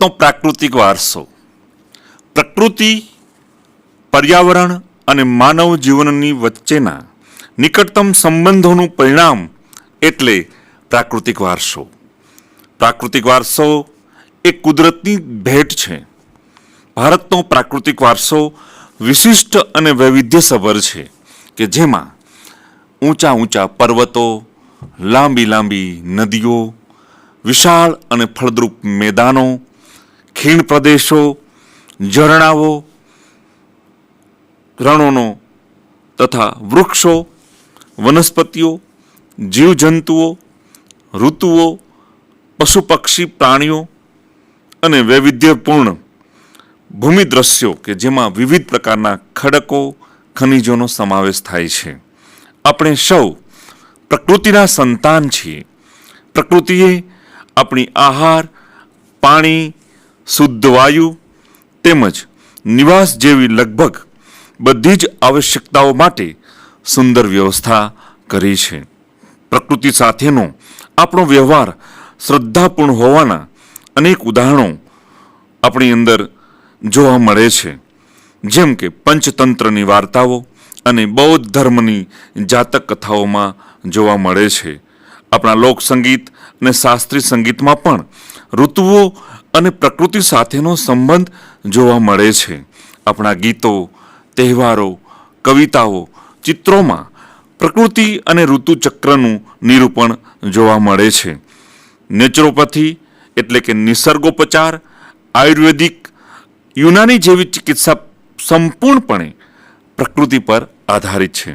ભારતનો પ્રાકૃતિક વારસો. પ્રકૃતિ, પર્યાવરણ અને માનવ જીવનની વચ્ચેના નિકટતમ સંબંધોનું પરિણામ એટલે પ્રાકૃતિક વારસો. પ્રાકૃતિક વારસો એ કુદરતની ભેટ છે. ભારતનો પ્રાકૃતિક વારસો વિશિષ્ટ અને વૈવિધ્યસભર છે કે જેમાં ઊંચા ઊંચા પર્વતો, લાંબી લાંબી નદીઓ, વિશાળ અને ફળદ્રુપ મેદાનો ખીણ પ્રદેશો, ઝરણાઓ, રણોનો તથા વૃક્ષો, વનસ્પતિઓ, જીવજંતુઓ, ઋતુઓ, પશુ પક્ષી, પ્રાણીઓ અને વૈવિધ્યપૂર્ણ ભૂમિ દ્રશ્યો કે જેમાં વિવિધ પ્રકારના ખડકો, ખનિજોનો સમાવેશ થાય છે. આપણે સૌ પ્રકૃતિના સંતાન છીએ. પ્રકૃતિએ આપણી આહાર, પાણી શુદ્ધ વાયુ તેમજ નિવાસ જેવી લગભગ બધી જ આવશ્યકતાઓ માટે સુંદર વ્યવસ્થા કરી છે. પ્રકૃતિ સાથેનો આપણો વ્યવહાર શ્રદ્ધાપૂર્ણ હોવાના અનેક ઉદાહરણો આપણી અંદર જોવા મળે છે. જેમ કે પંચતંત્રની વાર્તાઓ અને બૌદ્ધ ધર્મની જાતક કથાઓમાં જોવા મળે છે. આપણા લોક અને શાસ્ત્રીય સંગીતમાં પણ ઋતુઓ અને પ્રકૃતિ સાથેનો સંબંધ જોવા મળે છે. આપણા ગીતો, તહેવારો, કવિતાઓ, ચિત્રોમાં પ્રકૃતિ અને ઋતુચક્રનું નિરૂપણ જોવા મળે છે. નેચરોપથી એટલે કે નિસર્ગોપચાર, આયુર્વેદિક, યુનાની જેવી ચિકિત્સા સંપૂર્ણપણે પ્રકૃતિ પર આધારિત છે.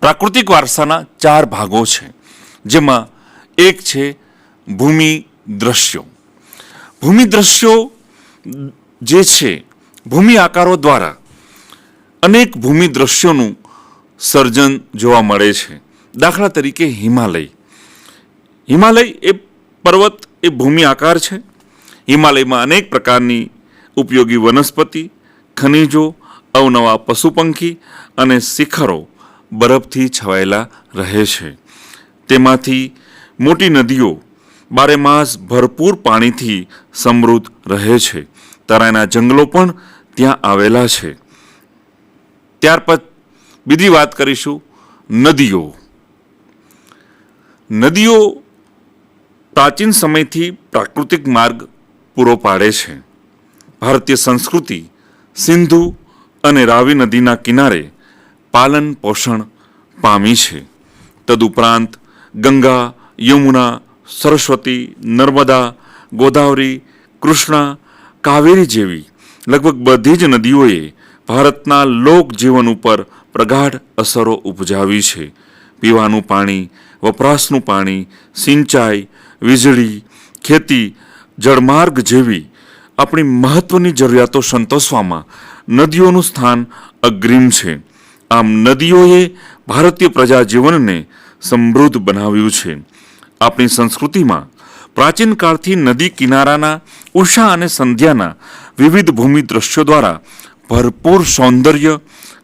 પ્રાકૃતિક વારસાના ચાર ભાગો છે, જેમાં એક છે ભૂમિ દ્રશ્યો. ભૂમિ દ્રશ્યો જે છે, ભૂમિ આકારો દ્વારા અનેક ભૂમિ દ્રશ્યોનું સર્જન જોવા મળે છે. દાખલા તરીકે હિમાલય. હિમાલય એ પર્વત એ ભૂમિ આકાર છે. હિમાલયમાં અનેક પ્રકારની ઉપયોગી વનસ્પતિ, ખનિજો, અવનવા પશુપંખી અને શિખરો બરફથી છવાયેલા રહે છે. તેમાંથી મોટી નદીઓ બારેમાસ ભરપૂર પાણીથી સમૃદ્ધ રહે છે. તરાઈના જંગલો પણ ત્યાં આવેલા છે. ત્યાર બીજી વાત કરીશું નદીઓ. નદીઓ પ્રાચીન સમયથી પ્રાકૃતિક માર્ગ પૂરો પાડે છે. ભારતીય સંસ્કૃતિ સિંધુ અને રાવી નદીના કિનારે પાલન પોષણ પામી છે. તદુપરાંત ગંગા યમુના, સરસ્વતી, નર્મદા, ગોદાવરી, કૃષ્ણા, કાવેરી જેવી લગભગ બધી જ નદીઓએ ભારતના લોકજીવન ઉપર પ્રગાઢ અસરો ઉપજાવી છે. પીવાનું પાણી, વપરાશનું પાણી, સિંચાઈ, વીજળી, ખેતી, જળમાર્ગ જેવી આપણી મહત્વની જરૂરિયાતો સંતોષવામાં નદીઓનું સ્થાન અગ્રીમ છે. આમ નદીઓએ ભારતીય પ્રજાજીવનને સમૃદ્ધ બનાવ્યું છે. આપણી સંસ્કૃતિમાં. પ્રાચીન કાળથી નદી કિનારાના, ઉષા અને સંધ્યાના વિવિધ ભૂમિ દ્રશ્યો દ્વારા ભરપૂર સૌંદર્ય,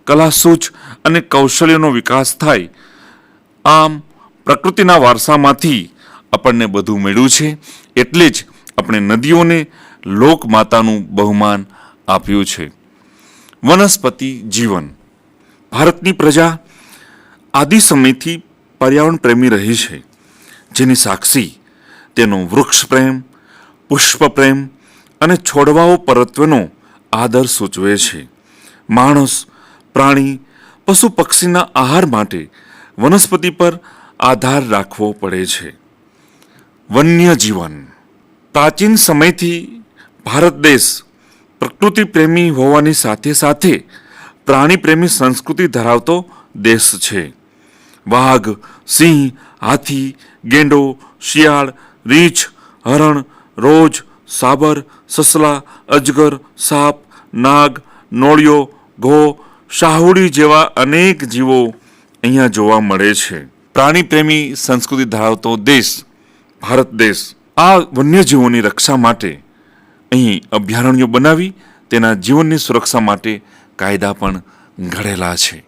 કલાસૂચ અને કૌશલ્યનો વિકાસ થાય. આમ, પ્રકૃતિના વારસામાંથી આપણને બધું મળ્યું છે, એટલે જ આપણે નદીઓને લોકમાતાનું બહુમાન આપ્યું છે. વનસ્પતિ જીવન. ભારતની પ્રજા આદિ સમયથી પર્યાવરણ પ્રેમી રહી છે. જેની સાક્ષી, તેનો વૃક્ષ પ્રેમ, પુષ્પ પ્રેમ અને છોડવાઓ પરત્વનો આદર સૂચવે છે. માણસ, પ્રાણી, પશુ પક્ષીના આહાર માટે વનસ્પતિ પર આધાર રાખવો પડે છે. વન્ય જીવન પ્રાચીન સમયથી ભારત દેશ પ્રકૃતિ પ્રેમી હોવાની સાથે સાથે પ્રાણી પ્રેમી સંસ્કૃતિ ધરાવતો દેશ છે. વાઘ, સિંહ, હાથી, ગેંડો, શિયાળ, રીંછ, હરણ, રોજ, સાબર, સસલા, અજગર, સાપ, નાગ, નોળિયો, ઘો, શાહુડી જેવા અનેક જીવો અહીંયા જોવા મળે છે. પ્રાણી પ્રેમી, સંસ્કૃતિ ધરાવતો દેશ, ભારત દેશ, આ વન્યજીવોની રક્ષા માટે અહીં અભયારણ્યો બનાવી તેના જીવનની સુરક્ષા માટે કાયદા પણ ઘડેલા છે.